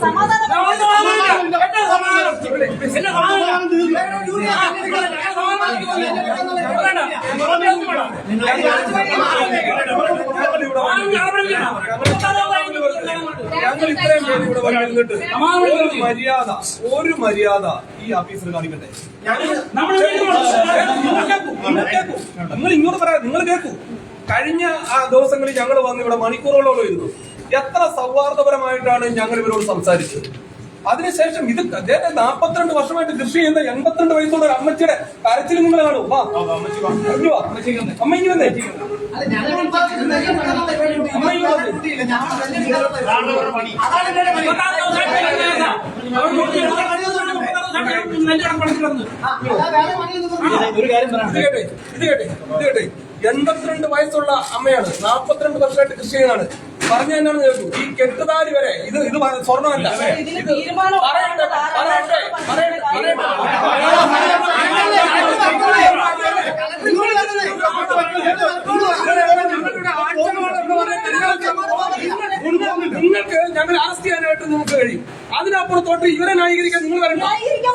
സമാധാനം ഞങ്ങൾ ഇത്രയും പേര് ഇവിടെ വന്ന് നിന്നിട്ട് ഒരു മര്യാദ ഒരു മര്യാദ ഈ ഓഫീസർ കാണിക്കട്ടെ. നിങ്ങൾ ഇങ്ങോട്ട് പറയാം നിങ്ങൾ കേൾക്കൂ. കഴിഞ്ഞ ആ ദിവസങ്ങളിൽ ഞങ്ങൾ വന്ന് ഇവിടെ മണിക്കൂറുകളോളം ഇരുന്നു. എത്ര സൗഹാർദ്ദപരമായിട്ടാണ് ഞങ്ങൾ ഇവരോട് സംസാരിച്ചത്? അതിനുശേഷം ഇത് അദ്ദേഹത്തെ നാപ്പത്തിരണ്ട് വർഷമായിട്ട് കൃഷി ചെയ്യുന്ന എൺപത്തിരണ്ട് വയസ്സുള്ള ഒരു അമ്മച്ചിയുടെ കരച്ചിൽ നിങ്ങൾ കാണൂ വാ അമ്മച്ചി വാ ഇങ്ങ് വാ. അമ്മ വന്നേ അമ്മ ഇത് കേട്ടെ ഇത് കേട്ടെ എൺപത്തിരണ്ട് വയസ്സുള്ള അമ്മയാണ് നാപ്പത്തിരണ്ട് വർഷമായിട്ട് കൃഷി ചെയ്യുന്നതാണ് പറഞ്ഞു തന്നെയാണ് കേട്ടു ഈ കെട്ടുതാലി വരെ ഇത് ഇത് സ്വർണമല്ല ഇതിന് തീരുമാനം പറയട്ടെ പറയട്ടെ നിങ്ങൾക്ക് ഞങ്ങൾ അറസ്റ്റ് ചെയ്യാനായിട്ട് നമുക്ക് കഴിയും അതിനപ്പുറത്തോട്ട് ഇവരെ ന്യായീകരിക്കാൻ നിങ്ങൾ വരണ്ട ന്യായീകരിക്കാൻ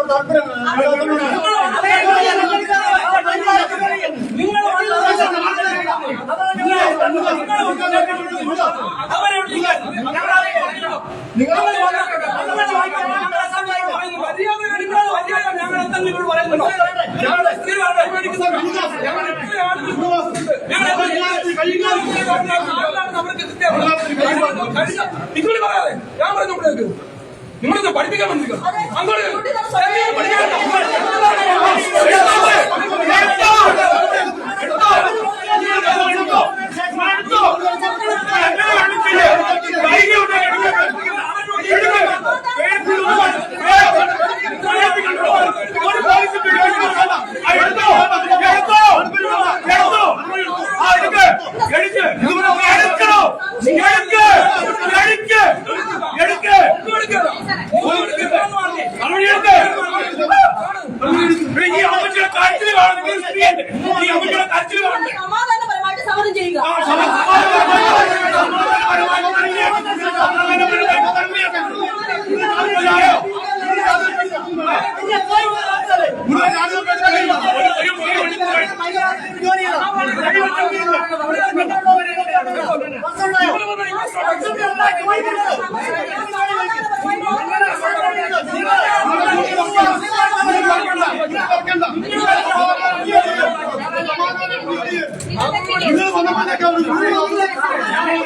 നിങ്ങളിത് പഠിപ്പിക്കാൻ വേണ്ടി അങ്ങോട്ട്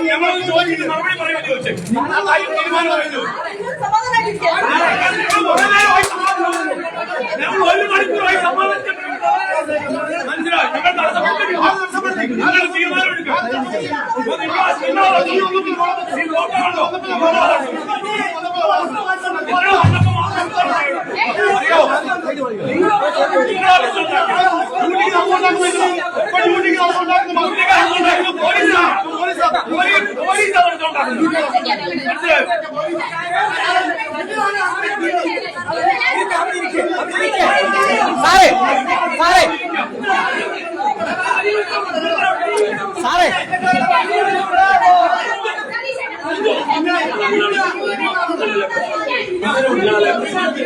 ഞങ്ങൾ ചോദിച്ചിട്ട് മറുപടി പറയാൻ ചോദിച്ചേ തീരുമാനം പറയുന്നു തീരുമാനമെടുക്കുക നിങ്ങൾ ആ തീരുമാനം ഈ നോക്കാണല്ലോ നിങ്ങൾ വന്നപ്പോൾ മാത്രം പറയണം. അറിയോ നിങ്ങൾ നിങ്ങൾ ആവശ്യമുണ്ടാക്കി. ഡ്യൂട്ടിക്ക് അങ്ങോട്ടാക്കുന്നില്ല. ഇപ്പൊ ഡ്യൂട്ടിക്ക് അങ്ങോട്ടാക്കുന്നു. ഡ്യൂട്ടിക്ക് അങ്ങോട്ടാക്കുന്നു. പോലീസാണ്. പോലീസ് പോലീസാണ് ഇതുണ്ടാക്കുന്നത്. മനസ്സിലായോ സാറേ സാറേ സാറേ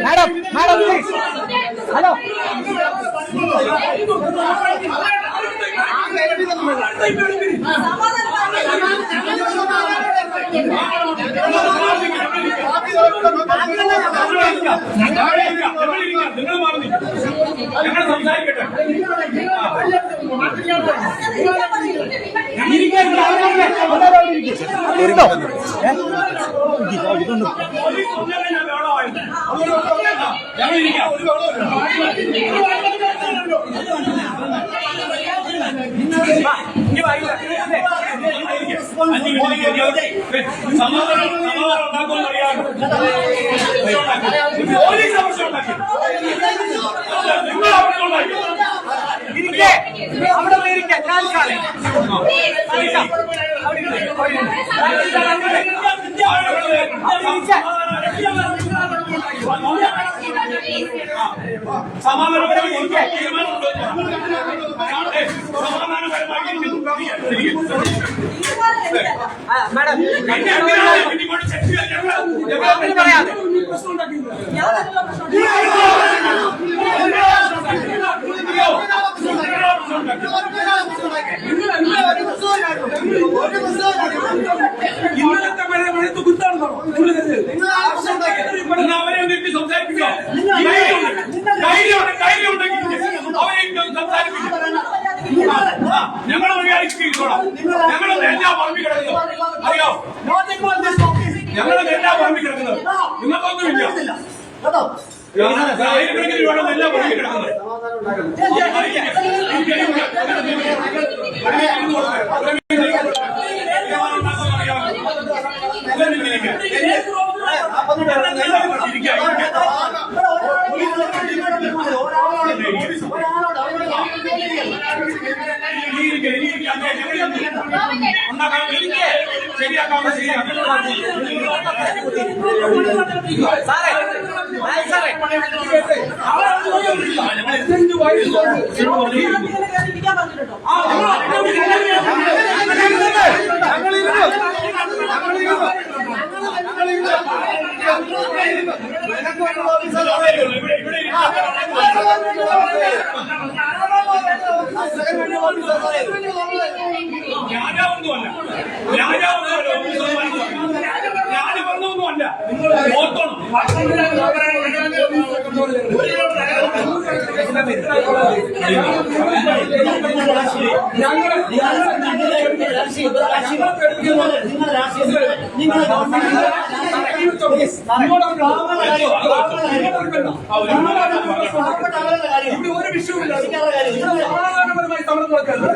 മാഡം മാഡം പ്ലീസ് ഹലോ നിങ്ങൾ മാറി ഞങ്ങൾ സംസാരിക്കട്ടെ ഇരുന്നോ. സമാധാനം സമാധാനം ഉണ്ടാക്കുമെന്ന് അറിയാമോ പോലീസ് ആവശ്യം ഉണ്ടാക്കി നിങ്ങൾ ആവശ്യം ഉണ്ടാക്കി ഇരിക്കേ അവിടെ ഇരിക്കേ ഞാൻ സമാധാനപരമായി. ഏ, സമാധാനപരമായി ഇരിക്കും. ആ, മാഡം പിന്നെ എന്തിനാണ് ഇങ്ങോട്ട് ചെക്ക് ചെയ്യാൻ ഞങ്ങൾ- ഞങ്ങൾ അങ്ങനെ പറയാതെ ഞാനല്ല പ്രശ്നം ഇന്നലത്തെ മഴ മഴയത്ത് കുത്താണെന്നാണോ നിങ്ങൾ കരുതിയത്? എന്നാ അവരെ നിർത്തി സംസാരിപ്പിക്കാം ധൈര്യമുണ്ട് ധൈര്യമുണ്ടെങ്കിൽ അവരെ ഇരുന്ന് സംസാരിപ്പിക്കാം ആ, ഞങ്ങൾ മര്യാദയ്ക്ക് ഇരിക്കോളാം ഞങ്ങൾ എല്ലാ പറമ്പി കിടക്കുന്നത് അറിയോ ഞങ്ങൾ എല്ലാ പറമ്പി കിടക്കുന്നത് നിങ്ങൾക്കൊന്നുമില്ല കേട്ടോ ആയിരക്കണക്കിന് രൂപയുടെ എല്ലാ പറമ്പി കിടക്കുന്നത്. ശരിയാക്കാവുന്ന ശരിയാക്കാം. സാറേ രാജാവൊന്നുമല്ല രാജാവ് ഞാൻ വന്നൊന്നുമല്ല നിങ്ങൾ നിങ്ങൾ ഇവിടെ ഒരു വിഷയവുമില്ല സമാധാനപരമായി സമരം നടക്കരുത്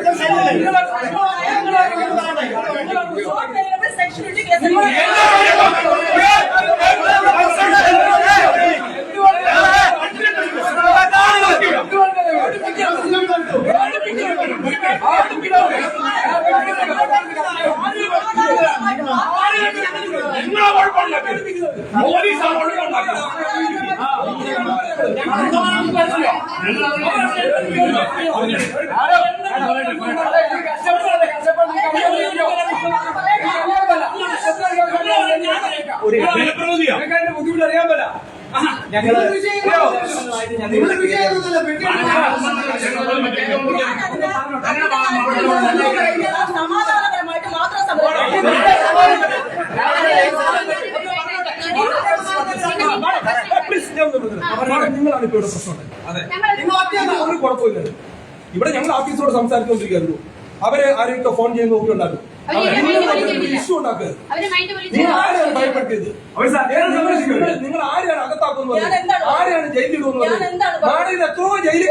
സമാധാനപരമായിട്ട് മാത്രം. നിങ്ങളാണ് ഇപ്പൊ ഇവിടെ പ്രശ്നം ഒരു കുഴപ്പമില്ല ഇവിടെ ഞങ്ങൾ ഓഫീസറോട് സംസാരിച്ചുകൊണ്ടിരിക്കുന്നു അവർ ആരെയൊക്കെ ഫോൺ ചെയ്ത് നോക്കിയുണ്ടാക്കും ഇഷ്യൂ ഉണ്ടാക്കരുത് അവർ മൈൻഡ് വിളിച്ചു നിങ്ങൾ ആരെയാണ് ഭയപ്പെടുത്തിയത് നിങ്ങൾ- നിങ്ങൾ ആരെയാണ് അകത്താക്കുന്നത് ഞാൻ എന്താണ് ആരെയാണ് എന്താണ് പറഞ്ഞത്? നാടിന് എത്രയോ ജയിലിൽ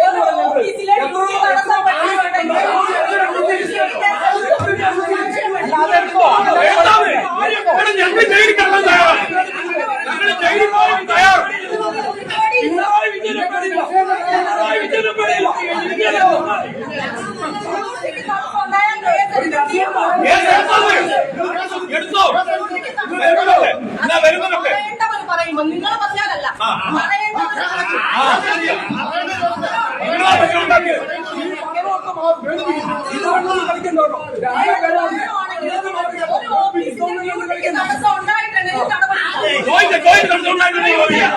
ഞങ്ങൾ ജയിലിൽ കിടക്കാൻ തയ്യാറാണ് ഞങ്ങൾ ജയിലിൽ പോകാൻ തയ്യാറാണ് പിണറായി വിജയനെ പേടിയില്ല. പിണറായി വിജയനെ പേടിയില്ല. കേസ് എടുത്തോ? എടുത്തോ എന്നാ വരുന്നതൊക്കെ പറയേണ്ടവർ പറയുമ്പോൾ നിങ്ങൾ പറഞ്ഞാലല്ല പറയേണ്ടവർ ഇതൊന്നും കളിക്കണ്ടോ ഒരു ഓഫീസിന്റെ ഡ്യൂട്ടിക്ക് തടസ്സം ഉണ്ടായിട്ടുണ്ടെങ്കിൽ നടപടി ചോദിച്ച ചോദിച്ച കടന്നുണ്ടായിട്ടുണ്ടെങ്കിൽ ചോദിക്കാം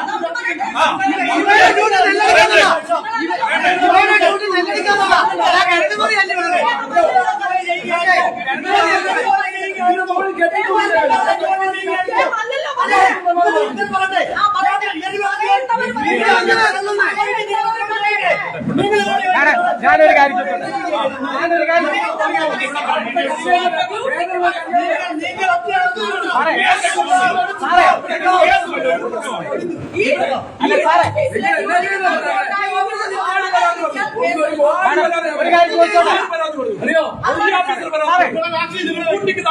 ആ അല്ലല്ലോ പറഞ്ഞത്. ആ, പറയട്ടെ. പറയേണ്ടവർ ഞാൻ ഞാനൊരു കാര്യം ചോദിച്ചോട്ടെ ഞാനൊരു കാര്യം സാറേ സാറേ കേസ് വരും. ഈ അല്ല, സാറേ. മാഡം, ഒരു കാര്യം ചോദിച്ചോട്ടെ? അറിയോ ഈ ഓഫീസർ സാറേ. ഡ്യൂട്ടിക്ക്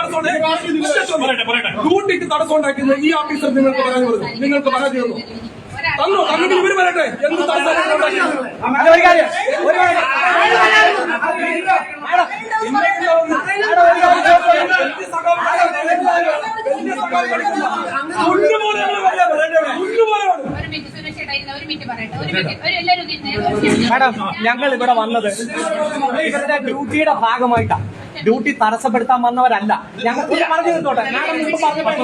തടസ്സം ഉണ്ടാക്കുന്ന ഈ ഓഫീസർ നിങ്ങൾക്ക് പരാതി കൊടുത്തു നിങ്ങൾക്ക് പരാതി തന്നു തന്നു തന്നെങ്കിൽ ഇവർ വരട്ടെ എന്ത് തടസ്സം ഉണ്ടാക്കിയത് മാഡം, ഒരു കാര്യം ഒരു കാര്യം മാഡം ഒരു മിനിറ്റ് സുരേഷ് ചേട്ടാ ഇരുന്ന് ഒരു മിനിറ്റ് പറയട്ടെ ഒരു മിനിറ്റ് ഒരു എല്ലാവരും ഇരുന്ന് ഒരു മിനിറ്റ്. മാഡം ഞങ്ങൾ ഇവിടെ വന്നത് ഇവരുടെ ഡ്യൂട്ടിയുടെ ഭാഗമായിട്ടാണ് ഡ്യൂട്ടി തടസ്സപ്പെടുത്താൻ വന്നവരല്ല. ഞങ്ങൾ ഒന്ന് പറഞ്ഞു പറഞ്ഞപ്പോൾ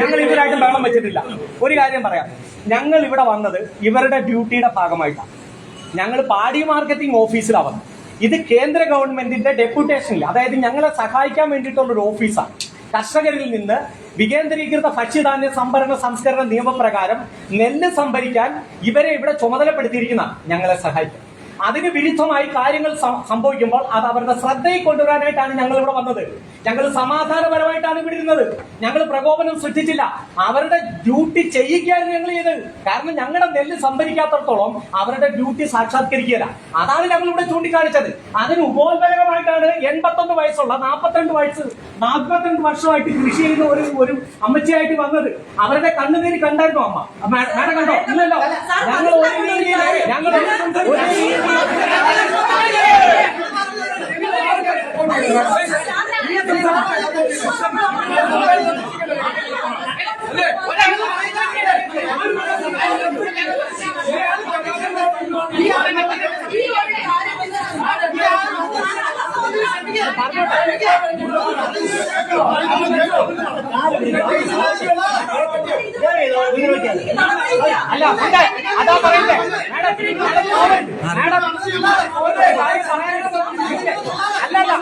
ഞങ്ങൾ ഇവരായിട്ട് ബഹളം വെച്ചിട്ടില്ല. ഒരു കാര്യം പറയാം. ഞങ്ങൾ ഇവിടെ വന്നത് ഇവരുടെ ഡ്യൂട്ടിയുടെ ഭാഗമായിട്ടാണ് ഞങ്ങൾ പാടി മാർക്കറ്റിംഗ് ഓഫീസിലാണ് വന്നത്. ഇത് കേന്ദ്ര ഗവൺമെന്റിന്റെ ഡെപ്യൂട്ടേഷനിൽ അതായത് ഞങ്ങളെ സഹായിക്കാൻ വേണ്ടിയിട്ടുള്ള ഒരു ഓഫീസാണ്. കർഷകരിൽ നിന്ന് വികേന്ദ്രീകൃത ഭക്ഷ്യധാന്യ സംഭരണ സംസ്കരണ നിയമപ്രകാരം നെല്ല് സംഭരിക്കാൻ ഇവരെ ഇവിടെ ചുമതലപ്പെടുത്തിയിരിക്കുന്ന ഞങ്ങളെ സഹായിക്കും. അതിന് വിരുദ്ധമായി കാര്യങ്ങൾ സംഭവിക്കുമ്പോൾ അത് അവരുടെ ശ്രദ്ധയിൽ കൊണ്ടുവരാനായിട്ടാണ് ഞങ്ങൾ ഇവിടെ വന്നത്. ഞങ്ങൾ സമാധാനപരമായിട്ടാണ് ഇവിടെ ഇരുന്നത്. ഞങ്ങൾ പ്രകോപനം സൃഷ്ടിച്ചില്ല. അവരുടെ ഡ്യൂട്ടി ചെയ്യിക്കാൻ ഞങ്ങൾ ചെയ്തത്. കാരണം ഞങ്ങളുടെ നെല്ല് സംഭരിക്കാത്തടത്തോളം അവരുടെ ഡ്യൂട്ടി സാക്ഷാത്കരിക്കുകയില്ല. അതാണ് ഞങ്ങൾ ഇവിടെ ചൂണ്ടിക്കാണിച്ചത്. അതിന് ഉപോത്ബലകമായിട്ടാണ് എൺപത്തൊന്ന് വയസ്സുള്ള നാൽപ്പത്തിരണ്ട് വയസ്സ് നാൽപ്പത്തിരണ്ട് വർഷമായിട്ട് കൃഷി ചെയ്യുന്ന ഒരു ഒരു അമ്മച്ചിയായിട്ട് വന്നത്. അവരുടെ കണ്ണുനീര് കണ്ടായിരുന്നു അമ്മ? മാഡം കണ്ടോ? ഇല്ലല്ലോ. ഞങ്ങൾ ഒരു രീതിയിൽ ഞങ്ങൾ ഒരു അല്ല. അതാ പറയണ്ടേ മാഡം മാഡം. മാഡം ഒരു കാര്യം പറയാനായിട്ട് അല്ല അല്ല അല്ല അല്ല ഒരു മിനിറ്റ് ഒരു മിനിറ്റ്.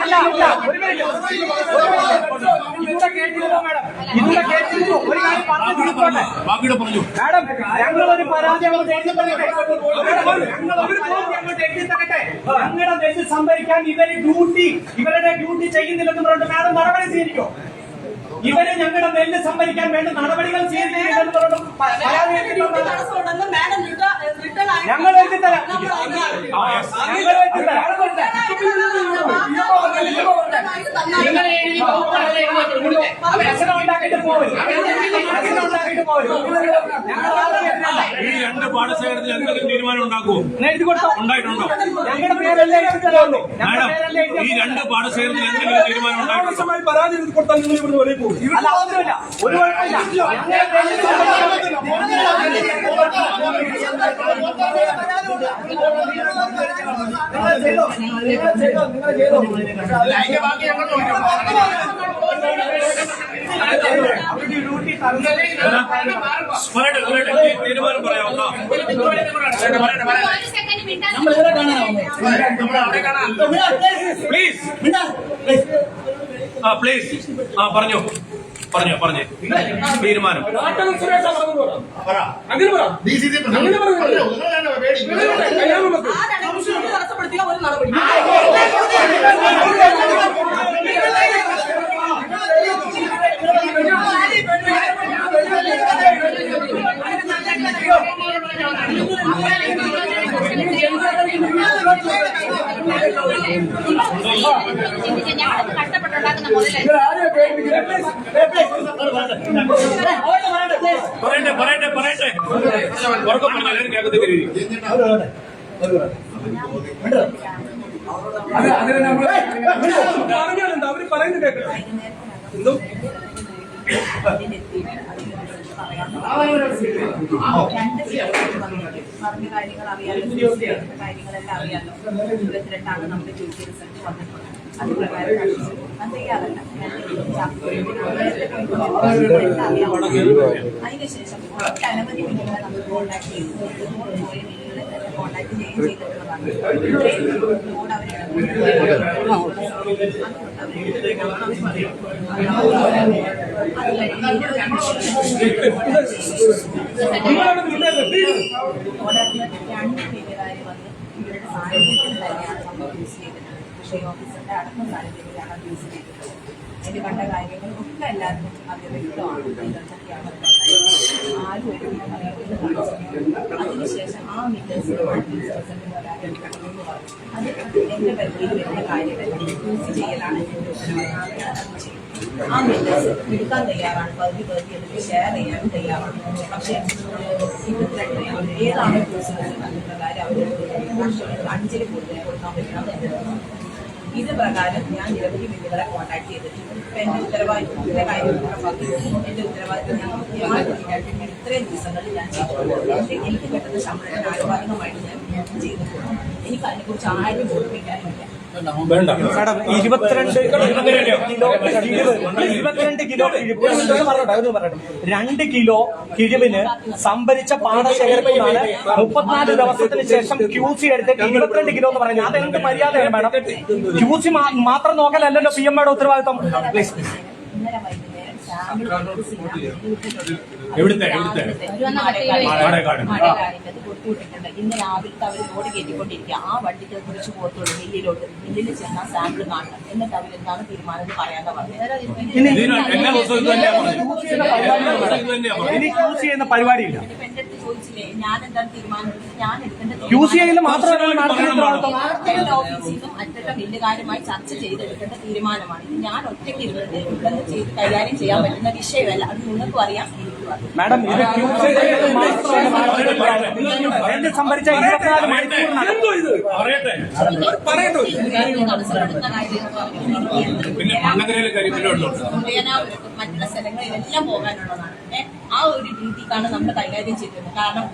ഇതുകൂടെ കേട്ടിരുന്നോ മാഡം? ഇതുകൂടെ കേട്ടിരുന്നു? ഒരു കാര്യം പറഞ്ഞു പറഞ്ഞു. മാഡം ഞങ്ങളൊരു പരാതി അങ്ങോട്ട് എഴുതി തരട്ടെ മാഡം, ഞങ്ങളൊരു പരാതി അങ്ങോട്ട് എഴുതി തരട്ടെ ഞങ്ങളുടെ നെല്ല് സംഭരിക്കാൻ ഇവർ ഡ്യൂട്ടി ഇവരുടെ ഡ്യൂട്ടി ചെയ്യുന്നില്ലെന്ന് പറഞ്ഞിട്ട് മാഡം മറുപടി സ്വീകരിക്കോ? ഇവർ ഞങ്ങളുടെ നെല്ല് സംഭരിക്കാൻ വേണ്ട നടപടികൾ സ്വീകരിക്കുന്നില്ലെന്ന് പറഞ്ഞു പരാതി ഞങ്ങൾ പോരും പോരും. ഈ രണ്ട് പാടശേഖരത്തിൽ എന്തെങ്കിലും തീരുമാനം ഉണ്ടാക്കുമോ എഴുതി കൊടുത്തോ ഉണ്ടായിട്ടുണ്ടോ ഞങ്ങളുടെ പേരല്ലേ എഴുതി ഞങ്ങളുടെ മാഡം പേരല്ലേ ഈ രണ്ട് പാടശേഖരത്തിൽ എന്തെങ്കിലും തീരുമാനം ഉണ്ടായിട്ടുണ്ടോ പരാതി എഴുതി കൊടുത്താൽ നിങ്ങൾ ഇവിടുന്ന് വെളിയിൽ പോകും ഒരു കുഴപ്പമില്ല ഞങ്ങളുടെ നെല്ല് സംഭരിക്കാൻ അവരുടെ ഡ്യൂട്ടി തരുന്നത് പറയട്ടെ പറയട്ടെ ഈ തീരുമാനം പറയാമോ ഒരു സെക്കൻഡ് മിണ്ടാൻ പ്ലീസ് ആ പ്ലീസ് ആ പറഞ്ഞോ. പറഞ്ഞോ പറഞ്ഞേ. തീരുമാനം. അങ്ങനെ പറ അങ്ങനെ പറഞ്ഞു കല്യാണം വെക്കും ആ രണ്ട് നിമിഷം തടസ്സപ്പെടുത്തിയ ഒരു നടപടി ഞങ്ങളൊക്കെ കഷ്ടപ്പെട്ടുണ്ടാക്കുന്ന മുതലല്ല പറയട്ടെ പറയട്ടെ പറയട്ടെ ഉറക്കം പറഞ്ഞു എല്ലാവരും അത് അതിന് നമ്മൾ പറഞ്ഞാലെന്താ അവർ പറയുന്നത് കേൾക്കണം എന്തോ? പറഞ്ഞ കാര്യങ്ങൾ അറിയാലോ കാര്യങ്ങളെല്ലാം അറിയാലോ. ഇരുപത്തിരണ്ടാണ് നമ്മുടെ ഡ്യൂട്ടി റിസൾട്ട് വന്നിട്ടുള്ളത്. അത് പ്രകാരം അത് അതിനുശേഷം ഒട്ടനവധി മില്ലുകളെ നമ്മൾ കോൺടാക്ട് ചെയ്തു. കോൺടാക്ട് ചെയ്യുകയും ചെയ്തിട്ടുള്ളതാണ് ഇത്രയും രണ്ട് പേരുകാർ വന്ന് ഇവരുടെ സാന്നിധ്യത്തിൽ തന്നെയാണ് നമ്മൾ യൂസ് ചെയ്തത് കൃഷി ഓഫീസറുടെ അടക്കം സാന്നിധ്യത്തിലാണ് യൂസ് ചെയ്തത് അതിൽ കണ്ട കാര്യങ്ങളും ഒക്കെ എല്ലാവർക്കും അത് വ്യക്തമാണ്. ആരും ഒരു അതിനുശേഷം ആ മീറ്റേഴ്സ് അത് എന്റെ പരിധിയിൽ വരുന്ന കാര്യമല്ല. യൂസ് ചെയ്യലാണ് എന്റെ ആ മീറ്റേഴ്സ് എടുക്കാൻ തയ്യാറാണ്. പകുതി പകുതി എടുത്ത് ഷെയർ ചെയ്യാനും തയ്യാറാണ്. പക്ഷേ ഇരുപത്തിരണ്ട് ഏതാണ് യൂസ് ചെയ്യുന്നത്? പ്രകാരം അവർ അഞ്ചിൽ കൂടുതൽ കൊടുക്കാൻ നിർദ്ദേശം. ഇത് പ്രകാരം ഞാൻ നിരവധി വ്യക്തികളെ കോൺടാക്ട് ചെയ്തിട്ടുണ്ട്. ഇപ്പൊ എന്റെ ഉത്തരവാദിത്തത്തിന്റെ കാര്യം പറഞ്ഞു എന്റെ ഉത്തരവാദിത്തം ഞാൻ കൃത്യമായി കൃത്യമായിട്ട് ഇത്രയും ദിവസങ്ങളിൽ ഞാൻ ചെയ്തിട്ടുണ്ട്. എനിക്ക് കിട്ടുന്ന ശമ്പളത്തിന് ആനുപാതികമായിട്ട് ഞാൻ ചെയ്തിട്ടുണ്ട് എനിക്ക് അതിനെക്കുറിച്ച് ആരും ഓർമ്മിക്കാനില്ല വേണ്ട. മാഡം ഇരുപത്തിരണ്ട് കിലോ കിഴിവ് ഇരുപത്തിരണ്ട് കിലോ കിഴിവ് പറയട്ടെ. രണ്ട് കിലോ കിഴിവിന് സംഭരിച്ച പാടശേഖരത്തിനാണ് മുപ്പത്തിനാല് ദിവസത്തിന് ശേഷം ക്യൂ സി എടുത്തിട്ട് ഇരുപത്തിരണ്ട് കിലോ എന്ന് പറയുന്നത്. അതെന്ത് മര്യാദയാണ് മാഡം? ക്യൂ സി മാത്രം നോക്കലല്ലല്ലോ പി എം എയുടെ ഉത്തരവാദിത്വം. സാമ്പിൾ എവിടുത്തെ എവിടുത്തെ. മാടേക്കാടിന്റെ കൊടുത്തുവിട്ടിട്ടുണ്ട് ഇന്ന് രാവിലത്തെ അവർ ലോഡ് കയറ്റിക്കൊണ്ടിരിക്കുക ആ വണ്ടിക്ക് കുറിച്ച് പോകത്തുള്ളൂ മില്ലിലോട്ട് മില്ലിൽ ചെന്നാൽ സാമ്പിൾ കാണണം എന്നിട്ട് അവരെന്താണ് തീരുമാനം എന്ന് പറയാതെ പറഞ്ഞത് പരിപാടിയില്ല എന്റെ അടുത്ത് ചോദിച്ചില്ലേ ഞാൻ എന്താണ് തീരുമാനം ഞാൻ എടുക്കേണ്ട മാത്രമല്ല ഓഫീസിലും അറ്റത്തെ ബില്ലുകാരുമായി ചർച്ച ചെയ്തെടുക്കേണ്ട തീരുമാനമാണ് ഞാൻ ഒറ്റയ്ക്ക് ഇരുന്നത് ഇവിടെ ചെയ്ത് കൈകാര്യം ചെയ്യാൻ പറ്റുന്ന വിഷയമല്ല അത് നിങ്ങൾക്കും അറിയാം മാഡം ഇത് നെല്ല് സംഭരിച്ച ഇരുപത്തിനാല് മണിക്കൂറിനകം. എന്തോ ഇത്? പറയട്ടെ. പറയട്ടോ. തടസ്സപ്പെടുത്തുന്ന കാര്യം പിന്നെ മണ്ണകരയിലെ ഉദയനാപുരത്തും മറ്റുള്ള സ്ഥലങ്ങളിലെല്ലാം പോകാനുള്ളതാണ്. ആ ഒരു രീതിക്കാണ് നമ്മൾ കൈകാര്യം ചെയ്തത് കാരണം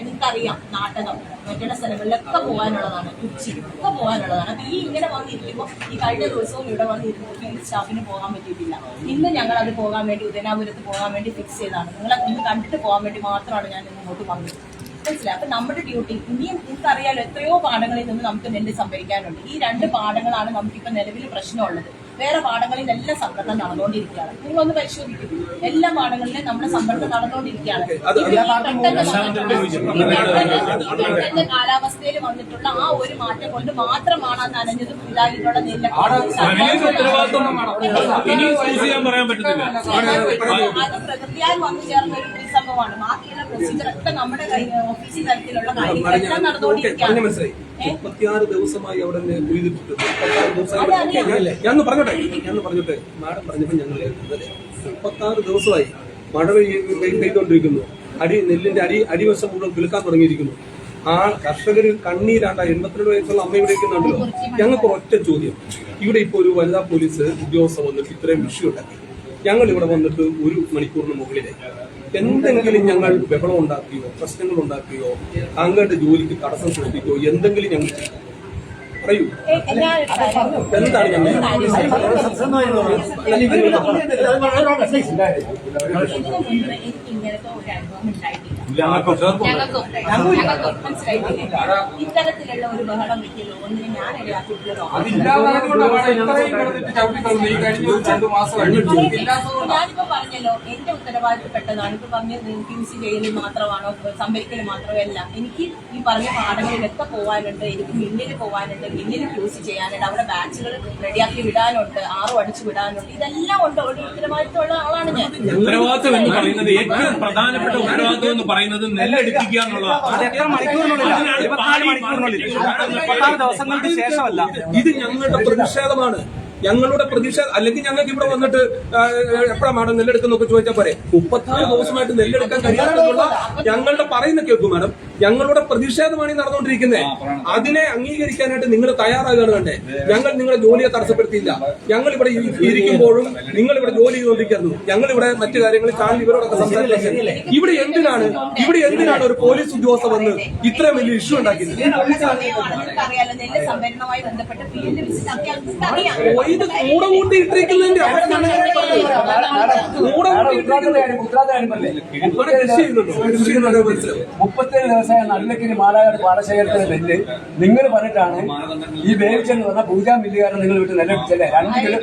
എനിക്കറിയാം നാടകം മറ്റുള്ള സ്ഥലങ്ങളിലൊക്കെ പോകാനുള്ളതാണ് കൊച്ചി ഒക്കെ പോകാനുള്ളതാണ്. അപ്പൊ ഈ ഇങ്ങനെ വന്നിരിക്കുമ്പോൾ ഈ കഴിഞ്ഞ ദിവസവും ഇവിടെ വന്നിരുന്നു ഫീൽഡ് സ്റ്റാഫിന് പോകാൻ പറ്റിയിട്ടില്ല. ഇന്ന് ഞങ്ങൾ അത് പോകാൻ വേണ്ടി ഉദയനാപുരത്ത് പോകാൻ വേണ്ടി ഫിക്സ് ചെയ്തതാണ്. നിങ്ങളെ ഇന്ന് കണ്ടിട്ട് പോകാൻ വേണ്ടി മാത്രമാണ് ഞാൻ ഇങ്ങോട്ട് വന്നത്. മനസ്സിലായി? അപ്പൊ നമ്മുടെ ഡ്യൂട്ടി ഇനിയും നിങ്ങൾക്കറിയാലോ എത്രയോ പാഠങ്ങളിൽ നിന്ന് നമുക്ക് നെല്ല് സംഭരിക്കാനുണ്ട്. ഈ രണ്ട് പാഠങ്ങളാണ് നമുക്കിപ്പോ നിലവിൽ പ്രശ്നമുള്ളത്. വേറെ പാടങ്ങളിലെല്ലാം സമ്പർക്കം നടന്നുകൊണ്ടിരിക്കുകയാണ്. നിങ്ങളൊന്ന് പരിശോധിക്കും. എല്ലാ പാടങ്ങളിലും നമ്മുടെ സമ്പർക്കം നടന്നുകൊണ്ടിരിക്കുകയാണ്. അത് പെട്ടെന്ന് കാലാവസ്ഥയിൽ വന്നിട്ടുള്ള ആ ഒരു മാറ്റം കൊണ്ട് മാത്രമാണ് ആ നനഞ്ഞതും ഇതായിട്ടുള്ള അത് പ്രകൃതിയാൽ വന്നു ചേർന്ന ഒരു സംഭവമാണ് ബാക്കിയുള്ള പ്രൊസീജിയർ ഒക്കെ നമ്മുടെ ഓഫീസിൽ തരത്തിലുള്ള കാര്യങ്ങളെല്ലാം നടന്നുകൊണ്ടിരിക്കുകയാണ്? മുപ്പത്തിയാറ് ദിവസമായി അവിടെ ഞാൻ മുപ്പത്താറ് ദിവസമായി പറഞ്ഞോട്ടെ ഞാൻ പറഞ്ഞോട്ടെ? മാഡം പറഞ്ഞപ്പോ ഞങ്ങൾ മുപ്പത്താറ് ദിവസമായി മഴ പെയ്തുകൊണ്ടിരിക്കുന്നു അടി നെല്ലിന്റെ അടി അടിവശം മുഴുവൻ കിളുക്കാൻ തുടങ്ങിയിരിക്കുന്നു. ആ കർഷകർ കണ്ണീരാണ്ട എൺപത്തിരണ്ട് വയസ്സുള്ള അമ്മ ഇവിടെ ഇരിക്കുന്നുണ്ടല്ലോ. ഞങ്ങൾക്ക് ഒറ്റ ചോദ്യം. ഇവിടെ ഇപ്പോൾ ഒരു വനിതാ പോലീസ് ഉദ്യോഗസ്ഥ വന്നിട്ട് ഇത്രയും വിഷയം ഉണ്ടാക്കി. ഞങ്ങൾ ഇവിടെ വന്നിട്ട് ഒരു മണിക്കൂറിന് മുകളിലായി. എന്തെങ്കിലും ഞങ്ങൾ ബഹളം ഉണ്ടാക്കുകയോ പ്രശ്നങ്ങൾ ഉണ്ടാക്കുകയോ താങ്കളുടെ ജോലിക്ക് തടസ്സം സൃഷ്ടിക്കുകയോ എന്തെങ്കിലും ഞങ്ങൾ ചെയ്യും പറയൂ. എന്താണ് ഒരു അനുഭവം ഉണ്ടായിട്ടില്ല ഞങ്ങൾക്കും ഞങ്ങൾക്കും മനസ്സിലായിട്ടില്ലേ ഇത്തരത്തിലുള്ള ഒരു ബഹളം ഒന്നിനും ഞാൻ ഞാനിപ്പോ പറഞ്ഞല്ലോ എന്റെ ഉത്തരവാദിത്തപ്പെട്ടതാണ്. ഇപ്പൊ പറഞ്ഞത് ക്യൂസി ചെയ്യൽ മാത്രമാണോ സംഭരിക്കൽ മാത്രമല്ല. എനിക്ക് ഈ പറഞ്ഞ പാഠങ്ങളിലൊക്കെ പോവാനുണ്ട് എനിക്ക് മില്ലിൽ പോകാനുണ്ട് മില്ലിൽ ക്യൂസ് ചെയ്യാനുണ്ട് അവിടെ ബാച്ചുകൾ റെഡിയാക്കി വിടാനുണ്ട് ആറും അടിച്ചു വിടാനുണ്ട്. ഇതെല്ലാം ഉണ്ട് ഒരു ഉത്തരവാദിത്തമുള്ള ആളാണ് ഞാൻ. ഉത്തരവാദിത്തം എന്ന് പറയുന്നത് ഏറ്റവും പ്രധാനപ്പെട്ട ഉത്തരവാദിത്തം എന്ന് പറയുന്നത് നെല്ലെടുപ്പിക്കുക എന്നുള്ളതാണ്. ദിവസങ്ങൾക്ക് ശേഷമല്ല. ഇത് ഞങ്ങളുടെ പ്രതിഷേധമാണ്. ഞങ്ങളുടെ പ്രതിഷേധം അല്ലെങ്കിൽ ഞങ്ങൾക്ക് ഇവിടെ വന്നിട്ട് എപ്പോഴാണ് മാഡം നെല്ലെടുക്കുന്നൊക്കെ ചോദിച്ചാൽ പോരെ? മുപ്പത്തിനാല് ദിവസമായിട്ട് നെല്ലെടുക്കാൻ കഴിയാത്തതുള്ള ഞങ്ങളുടെ പറയുന്ന കേൾക്കും മാഡം. ഞങ്ങളുടെ പ്രതിഷേധമാണ് ഈ നടന്നുകൊണ്ടിരിക്കുന്നത് അതിനെ അംഗീകരിക്കാനായിട്ട് നിങ്ങൾ തയ്യാറാകുകയാണ് വേണ്ടേ ഞങ്ങൾ നിങ്ങളുടെ ജോലിയെ തടസ്സപ്പെടുത്തിയില്ല ഞങ്ങൾ ഇവിടെ ഇരി- ഇരിക്കുമ്പോഴും നിങ്ങൾ ഇവിടെ ജോലി ചെയ്തുകൊണ്ടിരിക്കുന്നു ഞങ്ങൾ ഇവിടെ മറ്റു കാര്യങ്ങൾ ചാനൽ ഇവരോടൊക്കെ സംസാരിക്കുന്നത് ഇവിടെ എന്തിനാണ് ഇവിടെ എന്തിനാണ് ഒരു പോലീസ് ഉദ്യോഗസ്ഥ വന്ന് ഇത്രയും വലിയ ഇഷ്യൂ ഉണ്ടാക്കിയത് ഇത് കൂടെ കൂട്ടി ഇട്ടിരിക്കുന്നതിന്റെ അവസ്ഥയാണ് ഞാൻ പറഞ്ഞത്. കൂടെ കൂട്ടി ഇട്ടിരിക്കുന്നത് ഇവിടെ കൃഷി ചെയ്യുന്നുണ്ടോ കൃഷി ചെയ്യുന്നുണ്ടോ മനസ്സിലാവും മുപ്പത്തേഴ് ദിവസമായ നല്ലക്കിരി മാലാകാട് പാടശേഖരത്തിന്റെ ബെല്ല് നിങ്ങൾ പറഞ്ഞിട്ടാണ് ഈ വേവിച്ചെന്ന് പറഞ്ഞ പൂജാ മില്ലുകാരൻ നിങ്ങൾ വിട്ട് നല്ല വിളിച്ചല്ലേ രണ്ട് കിലോ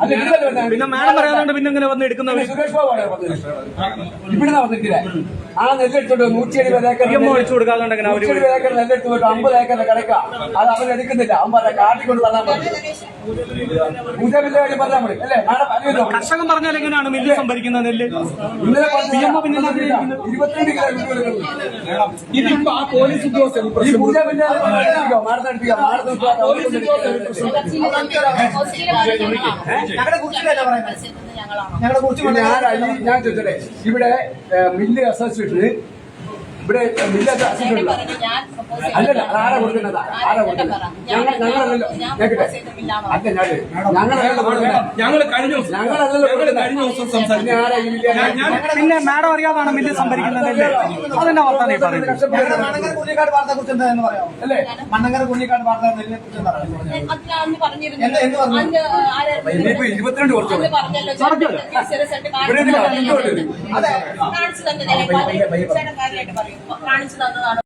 അത് നിങ്ങളല്ലേ പിന്നെ മാഡം പറയാതുകൊണ്ട് പിന്നെ ഇങ്ങനെ വന്ന് എടുക്കുന്നവർ സുരേഷ് ബാബു ആണ് പറഞ്ഞത്. ഇവിടുന്ന് വന്നിട്ടില്ല ആ നെല്ലെടുത്തോട്ട് നൂറ്റി എഴുപത് ഏക്കർ ഒഴിച്ചു കൊടുക്കാതെ അവർ നൂറ്റി എഴുപത് ഏക്കർ നെല്ലെടുത്ത് പോയിട്ട് അമ്പത് ഏക്കർ കിടക്കാം അത് അവരെടുക്കുന്നില്ല അവൻ പറഞ്ഞ കാട്ടിക്കൊണ്ട് തന്നാൽ മതി. പൂജാ കാര്യം പറഞ്ഞാൽ മതി. അല്ലേ? നാളെ പറയുമല്ലോ കർഷകൻ പറഞ്ഞാൽ എങ്ങനെയാണ് മില്ല് സംഭരിക്കുന്ന നെല്ല്? ഇന്നലെ ഇരുപത്തിരണ്ട് കിലോ കൊടുക്കുന്നത് ഇതിപ്പോ ആ പോലീസ് ഉദ്യോഗസ്ഥൻ ഈ പ്രശ്നം ഞങ്ങളാണോ കുറിച്ച് ഞാൻ ഞാൻ ചോദിച്ചേ ഇവിടെ മില്ല് അസോസിയേഷന് ഇവിടെ propose ചെയ്ത അല്ലല്ല ആരാ കൊടുക്കുന്നത് ആരാ കൊടുക്കുന്നത് ഞങ്ങൾ ചെയ്ത ബില്ലാണോ? അല്ല ഞാൻ ഞങ്ങളല്ലല്ലോ ഞങ്ങൾ കഴിഞ്ഞ ദിവസം ഞങ്ങളല്ലല്ലോ കഴിഞ്ഞ ദിവസം പിന്നെ സംസാരിച്ചു. പിന്നെ മാഡം അറിയാതാണ് മില്ല് സംഭരിക്കുന്നത് അതെന്നെ വാർത്ത ഞങ്ങളുടെ കുഞ്ഞിക്കാട് വാർത്തയെ കുറിച്ച് എന്താണെന്ന് പറയാം അല്ലേ? മണ്ണങ്ങര കുഞ്ഞിക്കാട് വാർത്ത നെല്ലിനെ കുറിച്ച് എന്താ. എന്ത് എന്ത്? ഇനിയിപ്പോ ഇരുപത്തിരണ്ട് വർഷം? അതെ, 让你知道知道